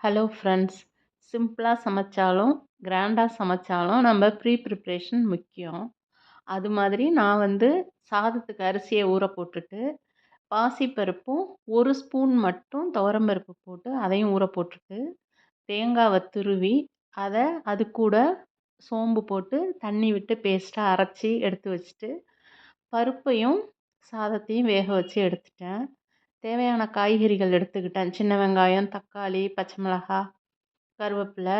Hello friends சிம்பிளாக சமைச்சாலும் கிராண்டாக சமைச்சாலும் நம்ம ப்ரீ ப்ரிப்ரேஷன் முக்கியம். அது மாதிரி நான் வந்து சாதத்துக்கு அரிசியை ஊற போட்டுட்டு பாசிப்பருப்பும் ஒரு ஸ்பூன் மட்டும் துவரம்பருப்பு போட்டு அதையும் ஊற போட்டுட்டு தேங்காவை துருவி அதை அது கூட சோம்பு போட்டு தண்ணி விட்டு பேஸ்ட்டாக அரைச்சி எடுத்து வச்சுட்டு பருப்பையும் சாதத்தையும் வேக வச்சு எடுத்துட்டேன். தேவையான காய்கறிகள் எடுத்துக்கிட்டேன். சின்ன வெங்காயம் தக்காளி பச்சை மிளகா கருவேப்பிலை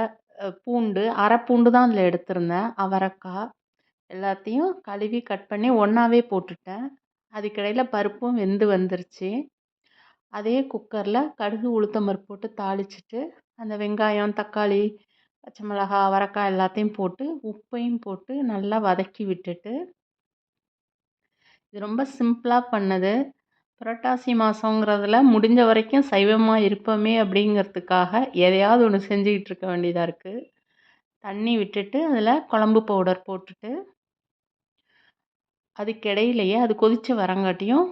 பூண்டு அரை பூண்டு தான் அதில் எடுத்திருந்தேன். அவரைக்காய் எல்லாத்தையும் கழுவி கட் பண்ணி ஒன்றாவே போட்டுட்டேன். அதுக்கிடையில் பருப்பும் வெந்து வந்துருச்சு. அதே குக்கரில் கடுகு உளுத்தம்பருப்பு போட்டு தாளிச்சிட்டு அந்த வெங்காயம் தக்காளி பச்சை மிளகா அவரைக்காய் எல்லாத்தையும் போட்டு உப்பையும் போட்டு நல்லா வதக்கி விட்டுட்டு இது ரொம்ப சிம்பிளாக பண்ணது. புரட்டாசி மாதங்கிறதுல முடிஞ்ச வரைக்கும் சைவமாக இருப்போமே அப்படிங்கிறதுக்காக எதையாவது ஒன்று செஞ்சுக்கிட்டு இருக்க வேண்டியதாக இருக்குது தண்ணி விட்டுட்டு அதில் குழம்பு பவுடர் போட்டுட்டு அதுக்கிடையிலையே அது கொதித்து வரங்காட்டியும்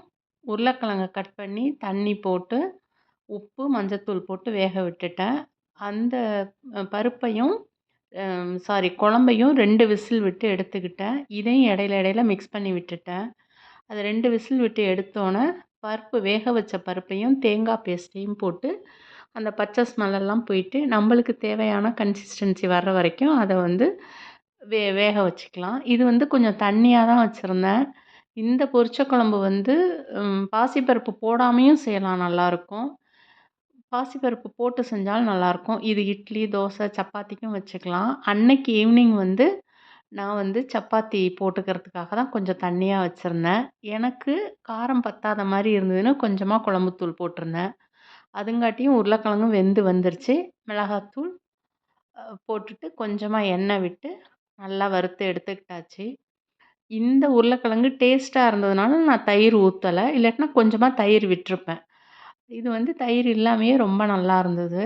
உருளைக்கிழங்க கட் பண்ணி தண்ணி போட்டு உப்பு மஞ்சத்தூள் போட்டு வேக விட்டுட்டேன். அந்த பருப்பையும் சாரி குழம்பையும் ரெண்டு விசில் விட்டு எடுத்துக்கிட்டேன். இதையும் இடையில இடையில மிக்ஸ் பண்ணி விட்டுட்டேன். அது ரெண்டு விசில் விட்டு எடுத்தோன்னே பருப்பு வேக வச்ச பருப்பையும் தேங்காய் பேஸ்ட்டையும் போட்டு அந்த பச்சை ஸ்மெல்லெல்லாம் போயிட்டு நம்மளுக்கு தேவையான கன்சிஸ்டன்சி வர்ற வரைக்கும் அதை வந்து வே வேக வச்சுக்கலாம். இது வந்து கொஞ்சம் தண்ணியாக தான் வச்சுருந்தேன். இந்த பொரிச்ச குழம்பு வந்து பாசிப்பருப்பு போடாமையும் செய்யலாம் நல்லாயிருக்கும் பாசிப்பருப்பு போட்டு செஞ்சாலும் நல்லாயிருக்கும் இது இட்லி தோசை சப்பாத்திக்கும் வச்சுக்கலாம். அன்னைக்கு ஈவினிங் வந்து நான் வந்து சப்பாத்தி போட்டுக்கிறதுக்காக தான் கொஞ்சம் தண்ணியாக வச்சுருந்தேன். எனக்கு காரம் பத்தாத மாதிரி இருந்ததுன்னு கொஞ்சமாக குழம்புத்தூள் போட்டிருந்தேன். அதுங்காட்டியும் உருளைக்கிழங்கும் வெந்து வந்துருச்சு. மிளகாத்தூள் போட்டுட்டு கொஞ்சமாக எண்ணெய் விட்டு நல்லா வறுத்து எடுத்துக்கிட்டாச்சு. இந்த உருளைக்கிழங்கு டேஸ்ட்டாக இருந்ததுனால நான் தயிர் ஊற்றலை இல்லாட்டினா கொஞ்சமாக தயிர் விட்டுருப்பேன். இது வந்து தயிர் இல்லாமையே ரொம்ப நல்லா இருந்தது.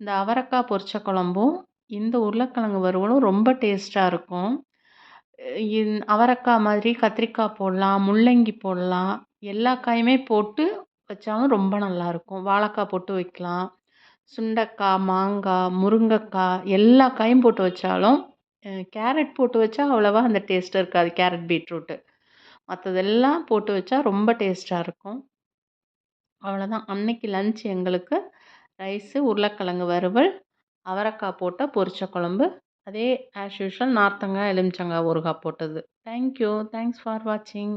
இந்த அவரைக்காய் பொரிச்ச குழம்பும் இந்த உருளைக்கிழங்கு வறுவலும் ரொம்ப டேஸ்ட்டாக இருக்கும். இந் அவரைக்காய் மாதிரி கத்திரிக்காய் போடலாம் முள்ளங்கி போடலாம். எல்லா காயுமே போட்டு வச்சாலும் ரொம்ப நல்லாயிருக்கும் வாழைக்காய் போட்டு வைக்கலாம். சுண்டக்காய் மாங்காய் முருங்கைக்காய் எல்லா காயும் போட்டு வச்சாலும் கேரட் போட்டு வச்சா அவ்வளோவா அந்த டேஸ்ட்டு இருக்காது. Carrot beetroot. மற்றதெல்லாம் போட்டு வச்சா ரொம்ப டேஸ்ட்டாக இருக்கும். அவ்வளோதான் அன்னைக்கு லன்ச் எங்களுக்கு ரைஸு உருளைக்கிழங்கு வறுவல் அவரைக்காய் போட்ட பொரிச்ச குழம்பு அதே ஆஸ் யூஷுவல் நார்த்தங்காய் எலுமிச்சங்காய் ஊறுகாய் போட்டது. தேங்க்யூ தேங்க்ஸ் ஃபார் வாட்சிங்